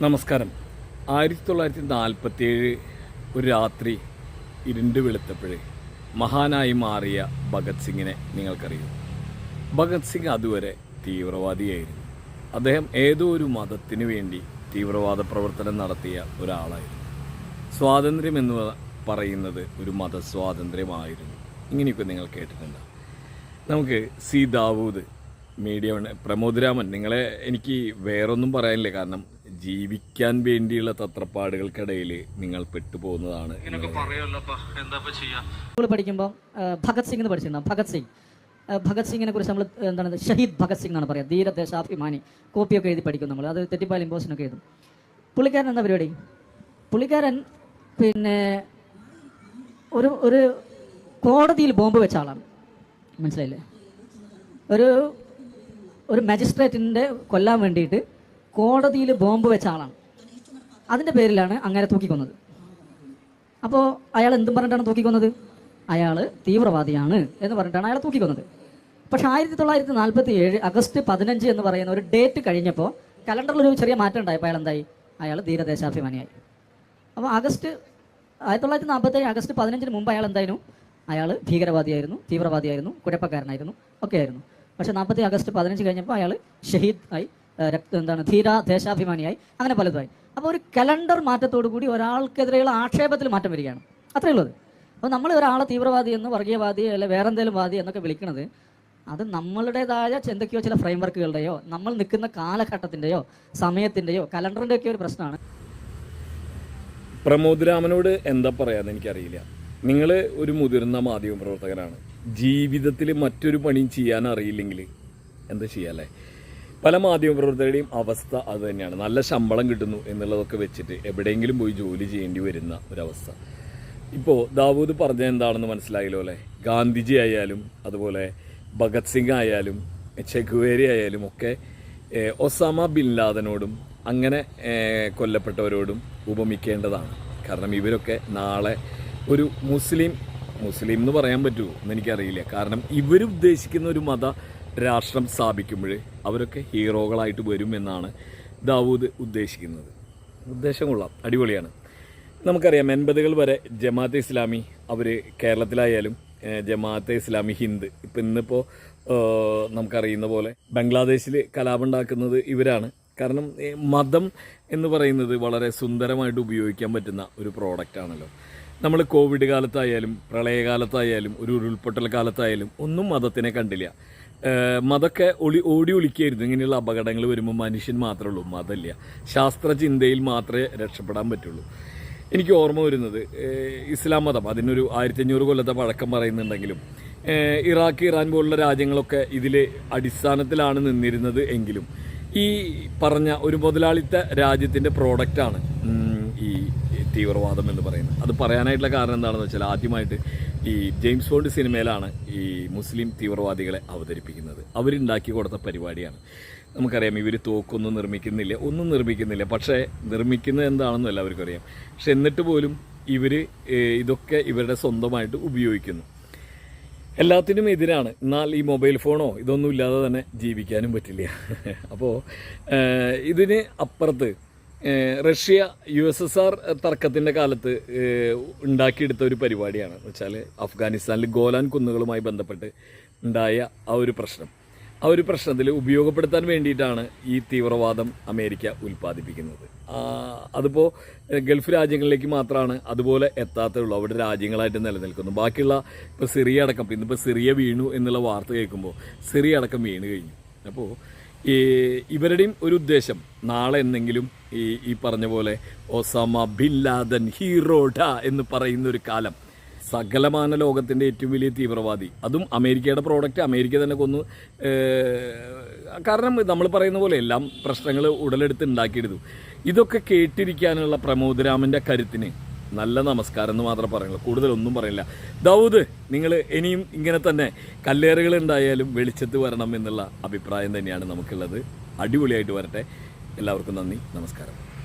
നമസ്കാരം. ആയിരത്തി തൊള്ളായിരത്തി നാൽപ്പത്തിയേഴ് ഒരു രാത്രി ഇരുണ്ട് വെളുത്തപ്പോഴേ മഹാനായി മാറിയ ഭഗത് സിംഗിനെ നിങ്ങൾക്കറിയൂ. ഭഗത് സിംഗ് അതുവരെ തീവ്രവാദിയായിരുന്നു. അദ്ദേഹം ഏതോ ഒരു മതത്തിനു വേണ്ടി തീവ്രവാദ പ്രവർത്തനം നടത്തിയ ഒരാളായിരുന്നു. സ്വാതന്ത്ര്യം എന്ന് പറയുന്നത് ഒരു മതസ്വാതന്ത്ര്യമായിരുന്നു. ഇങ്ങനെയൊക്കെ നിങ്ങൾ കേട്ടിട്ടുണ്ട്? നമുക്ക് സി ദാവൂദ് മീഡിയ പ്രമോദ് രാമൻ നിങ്ങളെ എനിക്ക് വേറൊന്നും പറയാനില്ല. കാരണം ജീവിക്കാൻ വേണ്ടിയുള്ള തത്രപ്പാടുകൾക്കിടയിൽ നിങ്ങൾ പെട്ടുപോകുന്നതാണ് സ്കൂളിൽ പഠിക്കുമ്പോൾ ഭഗത് സിംഗ് എന്ന് പഠിച്ചിരുന്ന? ഭഗത് സിംഗ്. ഭഗത് സിംഗിനെ കുറിച്ച് നമ്മൾ എന്താണ് ഷഹീദ് ഭഗത് സിംഗ് എന്നാണ് പറയുക ധീരദേശാഭിമാനി കോപ്പിയൊക്കെ എഴുതി പഠിക്കും നമ്മൾ അത് തെറ്റിപ്പാൽ ഇമ്പോസിനൊക്കെ എഴുതും. പുള്ളിക്കാരൻ എന്താ പരിപാടി? പുള്ളിക്കാരൻ പിന്നെ ഒരു ഒരു കോടതിയിൽ ബോംബ് വെച്ച ആളാണ്. മനസ്സിലായില്ലേ? ഒരു ഒരു മജിസ്ട്രേറ്റിന്റെ കൊല്ലാൻ വേണ്ടിയിട്ട് കോടതിയിൽ ബോംബ് വെച്ച ആളാണ്. അതിന്റെ പേരിലാണ് അങ്ങനെ തൂക്കിക്കൊന്നത്. അപ്പോൾ അയാൾ എന്തും പറഞ്ഞിട്ടാണ് തൂക്കിക്കൊന്നത്? അയാൾ തീവ്രവാദിയാണ് എന്ന് പറഞ്ഞിട്ടാണ് അയാൾ തൂക്കിക്കൊന്നത്. പക്ഷേ ആയിരത്തി തൊള്ളായിരത്തി നാൽപ്പത്തി ഏഴ് അഗസ്റ്റ് പതിനഞ്ച് എന്ന് പറയുന്ന ഒരു ഡേറ്റ് കഴിഞ്ഞപ്പോൾ കലണ്ടറിൽ ഒരു ചെറിയ മാറ്റം ഉണ്ടായപ്പോൾ അയാൾ എന്തായി? അയാൾ ധീരദേശാഭിമാനിയായി. അപ്പോൾ ആഗസ്റ്റ് ആയിരത്തി തൊള്ളായിരത്തി നാൽപ്പത്തി ഏഴ് ആഗസ്റ്റ് പതിനഞ്ചിന് മുമ്പ് അയാൾ എന്തായിരുന്നു? അയാൾ ഭീകരവാദിയായിരുന്നു തീവ്രവാദിയായിരുന്നു കുഴപ്പക്കാരനായിരുന്നു ഒക്കെ ആയിരുന്നു പക്ഷേ നാൽപ്പത്തി ആഗസ്റ്റ് പതിനഞ്ച് കഴിഞ്ഞപ്പോൾ അയാൾ ഷഹീദ് ആയി എന്താണ് ധീര ദേശാഭിമാനിയായി. അങ്ങനെ പലതുമായി. അപ്പോൾ ഒരു കലണ്ടർ മാറ്റത്തോടു കൂടി ഒരാൾക്കെതിരെയുള്ള ആക്ഷേപത്തിൽ മാറ്റം വരികയാണ്. അത്രയേ ഉള്ളത്. അപ്പോൾ നമ്മൾ ഒരാളെ തീവ്രവാദി എന്ന് വർഗീയവാദി അല്ലെ വേറെ എന്തെങ്കിലും വാദി എന്നൊക്കെ വിളിക്കുന്നത് അത് നമ്മളുടേതായ എന്തൊക്കെയോ ചില ഫ്രെയിം വർക്കുകളുടെയോ നമ്മൾ നിൽക്കുന്ന കാലഘട്ടത്തിന്റെയോ സമയത്തിന്റെയോ കലണ്ടറിന്റെയൊക്കെ ഒരു പ്രശ്നമാണ്. പ്രമോദ് രാമനോട് എന്താ പറയാന്ന് എനിക്കറിയില്ല. നിങ്ങൾ ഒരു മുതിർന്ന മാധ്യമ പ്രവർത്തകനാണ്. ജീവിതത്തിൽ മറ്റൊരു പണിയും ചെയ്യാൻ അറിയില്ലെങ്കിൽ എന്താ ചെയ്യാല്ലേ പല മാധ്യമ പ്രവർത്തകരുടെയും അവസ്ഥ അത് തന്നെയാണ്. നല്ല ശമ്പളം കിട്ടുന്നു എന്നുള്ളതൊക്കെ വെച്ചിട്ട് എവിടെയെങ്കിലും പോയി ജോലി ചെയ്യേണ്ടി വരുന്ന ഒരവസ്ഥ. ഇപ്പോൾ ദാവൂദ് പറഞ്ഞ എന്താണെന്ന് മനസ്സിലായല്ലോ അല്ലേ? ഗാന്ധിജി ആയാലും അതുപോലെ ഭഗത് സിംഗ് ആയാലും ചെഗുവേരി ആയാലും ഒക്കെ ഒസാമ ബിൻ ലാദനോടും അങ്ങനെ കൊല്ലപ്പെട്ടവരോടും ഉപമിക്കേണ്ടതാണ്. കാരണം ഇവരൊക്കെ നാളെ ഒരു മുസ്ലിം മുസ്ലിം എന്ന് പറയാൻ പറ്റുമോ എന്നെനിക്കറിയില്ല. കാരണം ഇവർ ഉദ്ദേശിക്കുന്ന ഒരു മത രാഷ്ട്രം സ്ഥാപിക്കുമ്പോൾ അവരൊക്കെ ഹീറോകളായിട്ട് വരും എന്നാണ് ദാവൂദ് ഉദ്ദേശിക്കുന്നത്. ഉദ്ദേശം കൊള്ളാം. അടിപൊളിയാണ്. നമുക്കറിയാം എൺപതുകൾ വരെ ജമാഅത്തെ ഇസ്ലാമി അവർ കേരളത്തിലായാലും ജമാഅത്തെ ഇസ്ലാമി ഹിന്ദ്. ഇപ്പം ഇന്നിപ്പോൾ നമുക്കറിയുന്ന പോലെ ബംഗ്ലാദേശിൽ കലാപുണ്ടാക്കുന്നത് ഇവരാണ്. കാരണം മതം എന്ന് പറയുന്നത് വളരെ സുന്ദരമായിട്ട് ഉപയോഗിക്കാൻ പറ്റുന്ന ഒരു പ്രോഡക്റ്റാണല്ലോ നമ്മൾ കോവിഡ് കാലത്തായാലും പ്രളയകാലത്തായാലും ഒരു ഉരുൾപൊട്ടൽ കാലത്തായാലും ഒന്നും മതത്തിനെ കണ്ടില്ല. ഏഹ് മതമൊക്കെ ഒളി ഓടി ഒളിക്കായിരുന്നു. ഇങ്ങനെയുള്ള അപകടങ്ങൾ വരുമ്പോൾ മനുഷ്യൻ മാത്രമേ ഉള്ളൂ. മതമില്ല ശാസ്ത്ര ചിന്തയിൽ മാത്രമേ രക്ഷപ്പെടാൻ പറ്റുള്ളൂ. എനിക്ക് ഓർമ്മ വരുന്നത് ഇസ്ലാം മതം. അതിനൊരു ആയിരത്തി അഞ്ഞൂറ് കൊല്ലത്തെ പഴക്കം പറയുന്നുണ്ടെങ്കിലും ഇറാഖ് ഇറാൻ പോലുള്ള രാജ്യങ്ങളൊക്കെ ഇതിൽ അടിസ്ഥാനത്തിലാണ് നിന്നിരുന്നത് എങ്കിലും ഈ പറഞ്ഞ ഒരു മുതലാളിത്ത രാജ്യത്തിന്റെ പ്രോഡക്റ്റാണ് ഈ തീവ്രവാദം എന്ന് പറയുന്നത്. അത് പറയാനായിട്ടുള്ള കാരണം എന്താണെന്ന് വെച്ചാൽ ആദ്യമായിട്ട് ഈ ജെയിംസ് ബോണ്ട് സിനിമയിലാണ് ഈ മുസ്ലിം തീവ്രവാദികളെ അവതരിപ്പിക്കുന്നത്. അവരുണ്ടാക്കി കൊടുത്ത പരിപാടിയാണ്. നമുക്കറിയാം ഇവർ തോക്കൊന്നും നിർമ്മിക്കുന്നില്ല ഒന്നും നിർമ്മിക്കുന്നില്ല. പക്ഷേ നിർമ്മിക്കുന്നത് എന്താണെന്നും എല്ലാവർക്കും അറിയാം പക്ഷെ എന്നിട്ട് പോലും ഇവർ ഇതൊക്കെ ഇവരുടെ സ്വന്തമായിട്ട് ഉപയോഗിക്കുന്നു. എല്ലാത്തിനും എതിരാണ്. എന്നാൽ ഈ മൊബൈൽ ഫോണോ ഇതൊന്നും ഇല്ലാതെ തന്നെ ജീവിക്കാനും പറ്റില്ല. അപ്പോൾ ഇതിന് അപ്പുറത്ത് Russia U S S R തർക്കത്തിന്റെ കാലത്ത് ഉണ്ടാക്കിയെടുത്ത ഒരു പരിപാടിയാണ്. വെച്ചാൽ അഫ്ഗാനിസ്ഥാനിൽ ഗോലാൻ കുന്നുകളുമായി ബന്ധപ്പെട്ട് ഉണ്ടായ ആ ഒരു പ്രശ്നം. ആ ഒരു പ്രശ്നത്തിൽ ഉപയോഗപ്പെടുത്താൻ വേണ്ടിയിട്ടാണ് ഈ തീവ്രവാദം അമേരിക്ക ഉൽപ്പാദിപ്പിക്കുന്നത്. അതിപ്പോൾ ഗൾഫ് രാജ്യങ്ങളിലേക്ക് മാത്രമാണ് അതുപോലെ എത്താത്തുള്ളൂ അവിടെ രാജ്യങ്ങളായിട്ട് നിലനിൽക്കുന്നു. ബാക്കിയുള്ള ഇപ്പോൾ സിറിയ അടക്കം ഇന്നിപ്പോൾ സിറിയ വീണു എന്നുള്ള വാർത്ത കേൾക്കുമ്പോൾ സിറിയ അടക്കം വീണ് കഴിഞ്ഞു. അപ്പോൾ ഈ ഇവരുടെയും ഒരു ഉദ്ദേശം നാളെ എന്നെങ്കിലും ഈ ഈ പറഞ്ഞ പോലെ ഒസാമ ബിൻ ലാദൻ ഹീറോഡ എന്ന് പറയുന്ന ഒരു കാലം. സകലമാന ലോകത്തിന്റെ ഏറ്റവും വലിയ തീവ്രവാദി. അതും അമേരിക്കയുടെ പ്രോഡക്റ്റ് അമേരിക്ക തന്നെ കൊന്നു. കാരണം നമ്മൾ പറയുന്ന പോലെ എല്ലാം പ്രശ്നങ്ങൾ ഉടലെടുത്ത് ഉണ്ടാക്കിയെടുത്തു ഇതൊക്കെ കേട്ടിരിക്കാനുള്ള പ്രമോദ് രാമന്റെ കരുത്തിന് നല്ല നമസ്കാരം എന്ന് മാത്രം പറയുള്ളൂ. കൂടുതലൊന്നും പറയില്ല. ദൗദ് നിങ്ങൾ ഇനിയും ഇങ്ങനെ തന്നെ കല്ലേറുകൾ ഉണ്ടായാലും വെളിച്ചത്ത് വരണം എന്നുള്ള അഭിപ്രായം തന്നെയാണ് നമുക്കുള്ളത്. അടിപൊളിയായിട്ട് വരട്ടെ. എല്ലാവർക്കും നന്ദി. നമസ്കാരം.